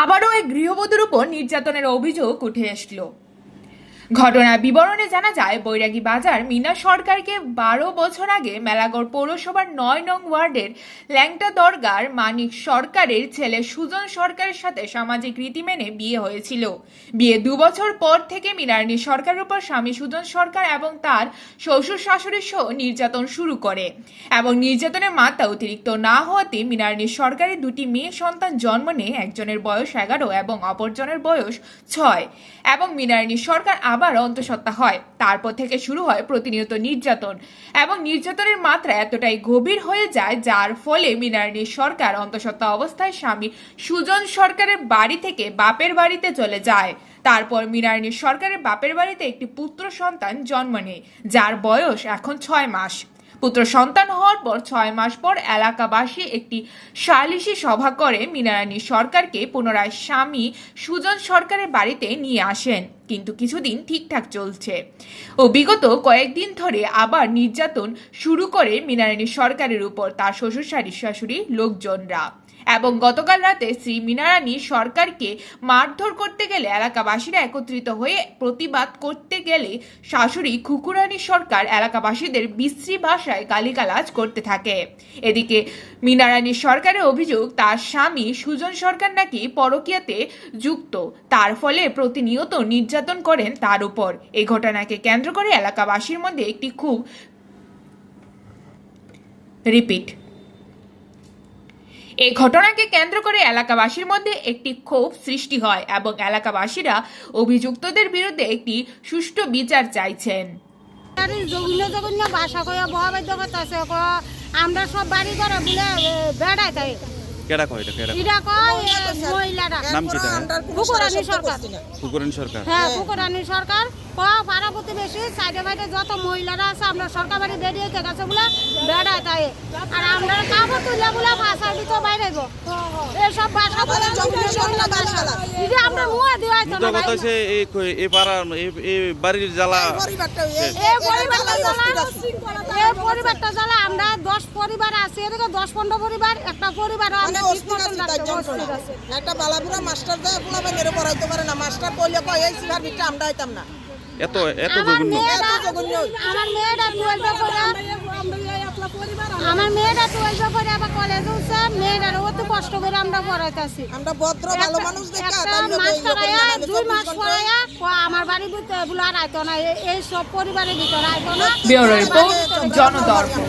আবারও এই গৃহবধূর উপর নির্যাতনের অভিযোগ উঠে আসলো। ঘটনার বিবরণে জানা যায়, বৈরাগী বাজার মিনা সরকারকে বারো বছর আগে মেলাগড় পৌরসভার নয় নং ওয়ার্ডের ল্যাংটা দরগার মানিক সরকারের ছেলে সুজন সরকারের সাথে সামাজিক রীতি মেনে বিয়ে হয়েছিল। বিয়ে দু বছর পর থেকে মিনারানী সরকারের উপর স্বামী সুজন সরকার এবং তার শ্বশুর শাশুড়ি সহ নির্যাতন শুরু করে এবং নির্যাতনের মাত্রা অতিরিক্ত না হওয়াতে মিনারানী সরকারের দুটি মেয়ে সন্তান জন্ম নেয়, একজনের বয়স এগারো এবং অপরজনের বয়স ছয়। এবং মিনারানী সরকার আবার অন্তঃসত্ত্বা হয়। তারপর থেকে শুরু হয় প্রতিনিয়ত নির্যাতন এবং নির্যাতনের মাত্রা এতটাই গভীর হয়ে যায়, যার ফলে মিনারানী সরকার অন্তঃসত্ত্বা অবস্থায় স্বামী সুজন সরকারের বাড়ি থেকে বাপের বাড়িতে চলে যায়। তারপর মিনারানী সরকারের বাপের বাড়িতে একটি পুত্র সন্তান জন্ম নেয়, যার বয়স এখন ছয় মাস। পুত্র সন্তান হওয়ার পর ছয় মাস পর এলাকাবাসী একটি সালিশি সভা করে মৃণারানী সরকারকে পুনরায় স্বামী সুজন সরকারের বাড়িতে নিয়ে আসেন। কিন্তু কিছুদিন ঠিকঠাক চলছে। ও বিগত কয়েকদিন ধরে আবার নির্যাতন শুরু করে মিনারানী সরকারের উপর তার শ্বশুর শাড়ি শাশুড়ি লোকজনরা। এবং গতকাল রাতে শ্রী মিনারানী সরকারকে মারধর করতে গেলে এলাকাবাসীরা একত্রিত হয়ে প্রতিবাদ করতে গেলে শাশুড়ি খুকুরানী সরকার এলাকাবাসীদের বিশ্রী ভাষায় গালিগালাজ করতে থাকে। এদিকে মিনারানী সরকারের অভিযোগ, তার স্বামী সুজন সরকার নাকি পরকীয়াতে যুক্ত, তার ফলে প্রতিনিয়ত নির্যাতন করেন তার উপর। এই ঘটনাকে কেন্দ্র করে এলাকাবাসীর মধ্যে একটি খুব রিপিট। এই ঘটনাকে কেন্দ্র করে এলাকাবাসীর মধ্যে একটি ক্ষোভ সৃষ্টি হয় এবং এলাকাবাসীরা অভিযুক্তদের বিরুদ্ধে একটি সুষ্ঠু বিচার চাইছেন। আমরা সব বাড়ি ঘরে বলে বেড়াই তাই কেডা কয় এটা কেডা এটা কয় মহিলারা। নাম কি তার? ফুকুরানি সরকার। কুকুরানি সরকার। হ্যাঁ ফুকুরানি সরকার। ক পাড়া প্রতিবেশী সাইডে বাইরে যত মহিলারা আছে আমরা সরকার বাড়ি বেরিয়ে গেছে বলে বেড়াই তাই আর আমরা কাপড় তুলে বলে বাসার ভিতর বাইরে এসব বাসা বলে যদি আমরা মুয়া দিওয়াই তো তো না ভাই। এই এই পাড়ার এই- এই বাড়ির জ্বালা। এই পরিবারটা জ্বালা এই পরিবারটা জ্বালা আমরা দশ পরিবার আছি এদিকে দশ পনেরো পরিবার একটা পরিবার আমরা ঠিক মতন। একটা বালাপুরা মাস্টার দেয় পারে না মাস্টার বললে কয় এই সিগার ভিতরে আমরা হইতাম না। এত এত আমার জঘন্য। আমার মেয়েটা টুয়েলভে পড়ে আমার মেয়েটা টুয়েলভে পড়ে আবার কলেজে উঠছে মেয়েটার অত কষ্ট করে আমরা পড়াইতাছি। আমরা ভদ্র ভালো মানুষ দেখা দুই মাস পড়াইয়া ক আমার বাড়ি এগুলো আর আইতো না এই- এই সব পরিবারের ভিতরে আইতো না। Bureau report Jandarpan.